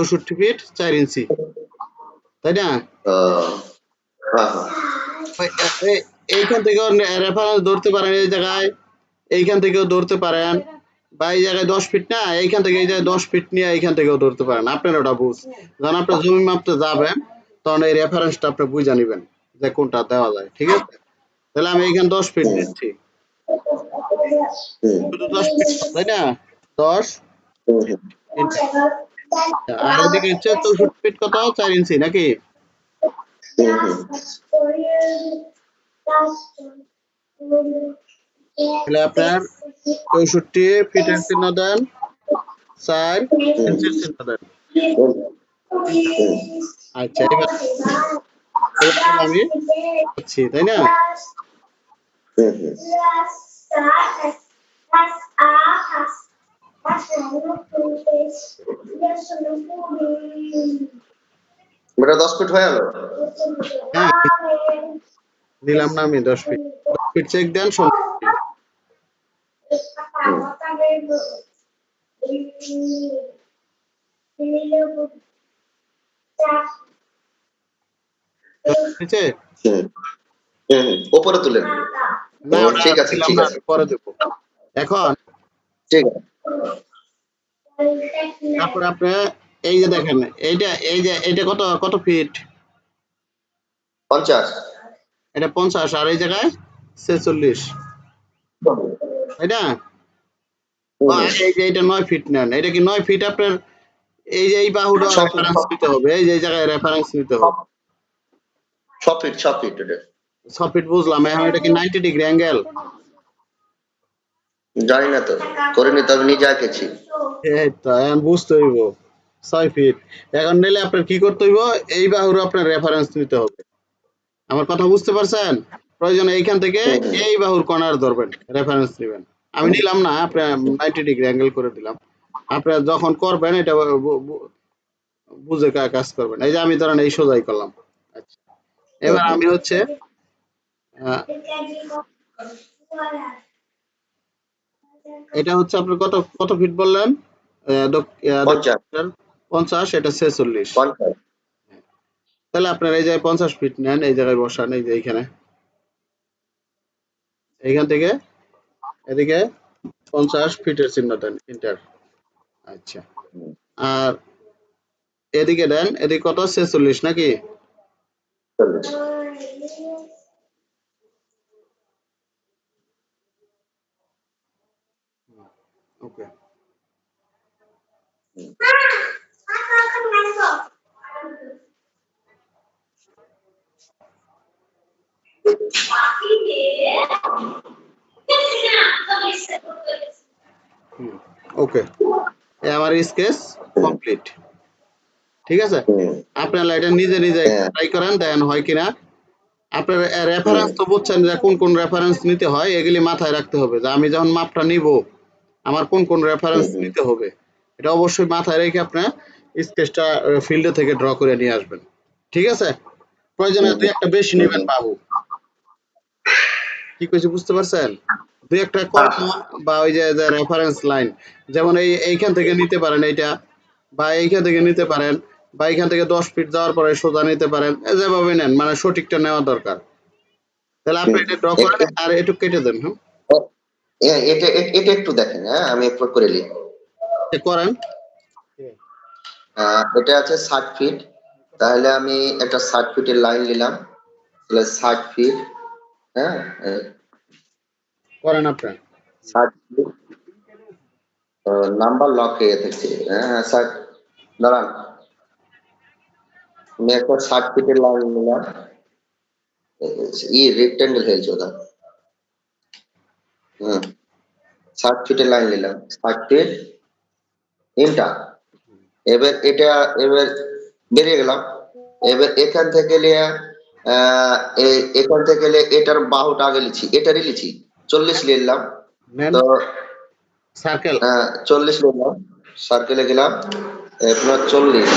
চৌষট্টি ফিট চার ইঞ্চি। তাই না? হ্যাঁ হ্যাঁ। এইখান থেকেও রেফারেন্স ধরতে পারেন এই জায়গায়। এইখান থেকেও ধরতে পারেন। বা এই জায়গায় দশ ফিট না এইখান থেকে এই জায়গায় দশ ফিট নিয়ে এইখান থেকেও ধরতে পারেন। আপনার ওটা বুঝ। যখন আপনার জমি মাপতে যাবেন তখন এই রেফারেন্সটা আপনি বুঝে নিবেন যে কোনটা দেওয়া যায় ঠিক আছে? তাহলে আমি এইখানে দশ ফিট নিচ্ছি। শুধু দশ ফিট তাই না? দশ। আর এদিকে হচ্ছে চৌষট্টি ফিট কত? চার ইঞ্চি নাকি। তাহলে আপনার চৌষট্টি ফিটের চিহ্ন দেন। চার ইঞ্চির চিহ্ন দেন। আচ্ছা আমি আছি তাই না? হুম, হুম। বেটা দশ ফিট হয়ে গেল? হ্যাঁ। দিলাম না আমি দশ ফিট দশ ফিট চেক দেন হুম। ওপরে ও, ঠিক আছে, ঠিক আছে। পরে দেবো। এখন ঠিক আছে। তারপরে আপনি এই যে দেখেন এইটা এই যে এইটা কত কত ফিট পঞ্চাশ। এটা পঞ্চাশ আর এই জায়গায় ছেচল্লিশ। তাই না এই যে এটা নয় ফিট নেন এটা কি নয় ফিট আপনার? এই যে এই বাহুটা রেফারেন্স নিতে হবে এই যে এই জায়গায় রেফারেন্স নিতে হবে। ছ ফিট ছ ফিট ছ ফিট বুঝলাম এখন এটা কি নাইনটি ডিগ্রি অ্যাঙ্গেল জানি না তো। করিনি তবে নিজে আঁকেছি এই তো এখন বুঝতে হইব। ছয় ফিট এখন নিলে আপনার কি করতে হইব? এই বাহুর আপনার রেফারেন্স নিতে হবে। আমার কথা বুঝতে পারছেন? প্রয়োজনে এইখান থেকে এই বাহুর কর্নার ধরবেন রেফারেন্স নেবেন আমি নিলাম না আপনার নাইনটি ডিগ্রি অ্যাঙ্গেল করে দিলাম। আপনার যখন করবেন এটা বুঝে কাজ করবেন। এই যে আমি ধরেন এই সোজাই করলাম। আচ্ছা। এবার আমি হচ্ছে এটা হচ্ছে আপনার কত কত ফিট বললেন? পঞ্চাশ। এটা ছেচল্লিশ। তাহলে আপনার এই জায়গায় পঞ্চাশ ফিট নেন এই জায়গায় বসান এই যে এইখানে। এইখান থেকে এদিকে পঞ্চাশ ফিটের চিহ্ন দেন ইন্টার আচ্ছা। আর এদিকে দেন এদিকে কত? ছেচল্লিশ নাকি চল্লিশ ওকে ওকে আমার স্কেচ কমপ্লিট ঠিক আছে? আপনার এটা নিজে নিজে হ্যাঁ। ট্রাই করেন দেন হয় কিনা। আপনার রেফারেন্স তো বুঝছেন যে কোন কোন রেফারেন্স নিতে হয় এগুলি মাথায় রাখতে হবে। যে আমি যখন মাপটা নিব আমার কোন কোন রেফারেন্স। নিতে হবে। এটা অবশ্যই মাথায় রেখে আপনার স্কেচটা ফিল্ডে থেকে ড্র করে নিয়ে আসবেন। ঠিক আছে? প্রয়োজনে দুই একটা বেশি নেবেন বাবু। কি কইছি বুঝতে পারছেন? দুই একটা কল্প বা ওই যে রেফারেন্স লাইন যেমন এই, এইখান থেকে নিতে পারেন এইটা, বা এইখান থেকে নিতে পারেন, বা এইখান থেকে দশ ফিট যাওয়ার পরে সোজা নিতে পারেন যেভাবে নেন মানে সঠিকটা নেওয়া দরকার। তাহলে আপনি এটা ড্র করেন আর একটু কেটে দেন হ্যাঁ? এটা এটা একটু দেখেন হ্যাঁ? আমি করে নিই করেন। এটা আছে ষাট ফিট তাহলে আমি একটা ষাট ফিটের লাইন নিলাম। তাহলে ষাট ফিট হ্যাঁ করেন আপনার। ষাট ফিট নাম্বার লক হয়ে থাকছে হ্যাঁ হ্যাঁ ষাট দাঁড়ান। আমি একটা ষাট ফিটের লাইন নিলাম। ই রেক্টেঙ্গেল হয়েছে ওটা। হুম ষাট ফিটের লাইন নিলাম। ষাট ফিট তিনটা। এবার এটা এবার বেরিয়ে গেলাম। এবার এখান থেকে এ- এখান থেকে এটার বাহুটা আগে লিছি এটারই লিছি চল্লিশ নেন তো সার্কেল চল্লিশ নিলাম সার্কেলে গেলাম। আপনার চল্লিশ।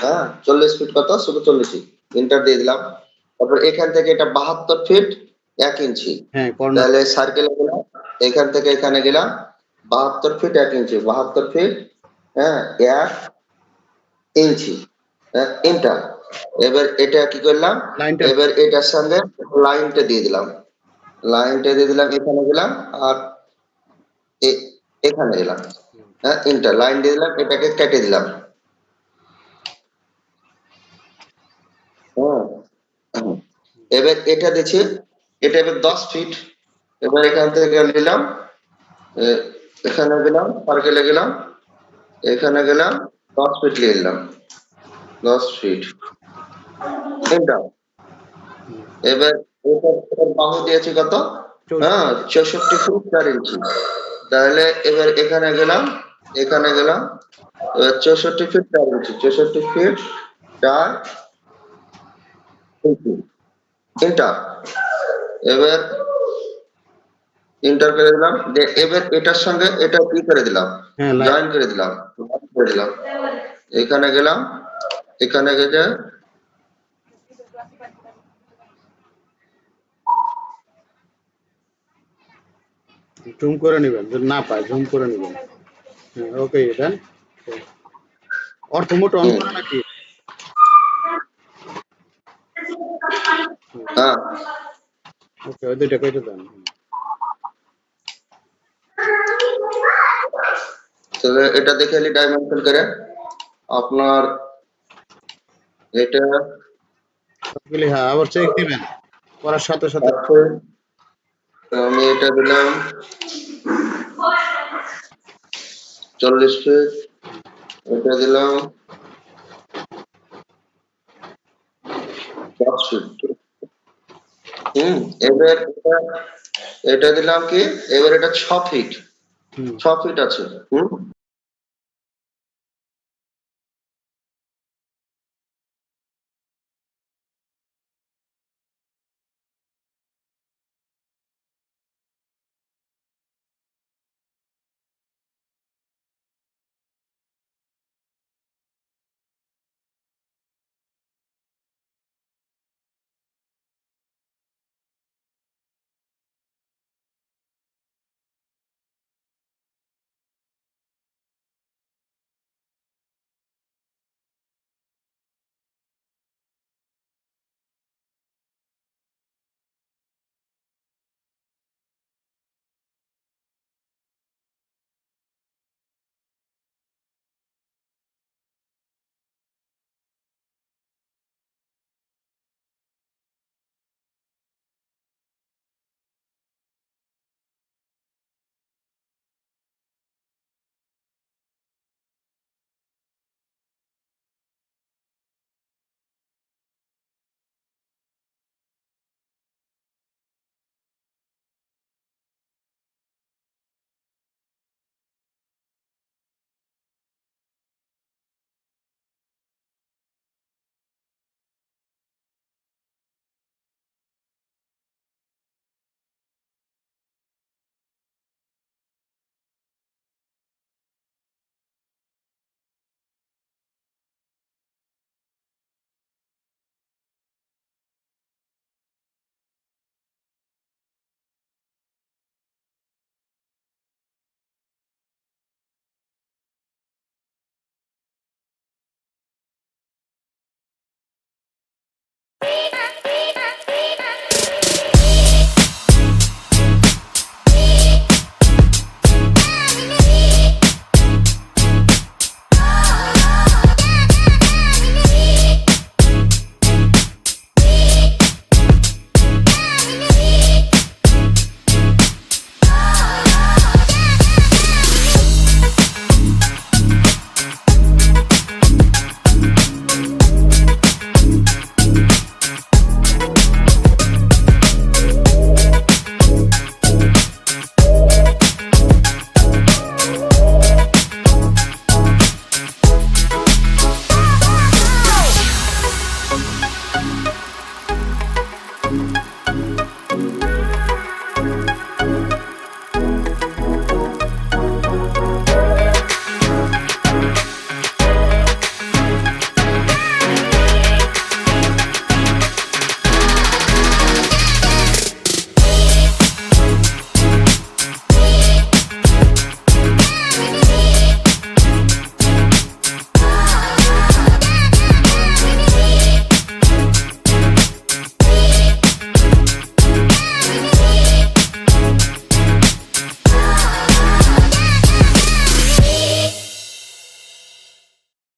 হ্যাঁ চল্লিশ ফিট কত? শুধু চল্লিশই ইন্টার দিয়ে দিলাম। তারপর এখান থেকে এটা বাহাত্তর ফিট এক ইঞ্চি। হ্যাঁ তাহলে সার্কেলে গেলাম। এখান থেকে এখানে গেলাম। বাহাত্তর ফিট এক ইঞ্চি বাহাত্তর ফিট হ্যাঁ এক ইঞ্চি ইন্টার এবার এটা কি করলাম? এবার এটার সঙ্গে লাইনটা দিয়ে দিলাম। লাইনটা দিয়ে দিলাম এখানে গেলাম আর এখানে গেলাম হ্যাঁ ইন্টার লাইন দিয়ে দিলাম এটাকে কেটে দিলাম। হ্যাঁ এবার এটা দিচ্ছি এটা এবার দশ ফিট এবার এখান থেকে নিলাম এখানে গেলাম সার্কেলে গেলাম এখানে গেলাম দশ ফিট নিয়ে নিলাম দশ ফিট এন্টার এবার বাহু দিয়েছি কত? হ্যাঁ চৌষট্টি ফুট চার ইঞ্চি তাহলে এবার এখানে গেলাম এখানে গেলাম এবার চৌষট্টি ফিট চার ইঞ্চি চৌষট্টি ফিট চার ইঞ্চি এবার ইন্টার করে দিলাম। এবার এটার সঙ্গে এটা কি করে দিলাম? হ্যাঁ জয়েন করে দিলাম। করে দিলাম। এখানে গেলাম। এখানে গেছে জুম করে নেবেন যদি না পায় জুম করে নেবেন। হ্যাঁ ওকে দেন অর্থ মোট অন করে নাকি? হ্যাঁ। ওকে ওই দুইটা কেটে দেন। তাহলে এটা দেখে এলি ডাইমেনশন করে। আপনার এটা হ্যাঁ আবার চেক দিবেন। করার সাথে সাথে। আমি এটা দিলাম। চল্লিশ ফিট এটা দিলাম। দশ ফিট হুম এবার এটা এটা দিলাম কি? এবার এটা ছ ফিট ছ ফিট আছে। হুম?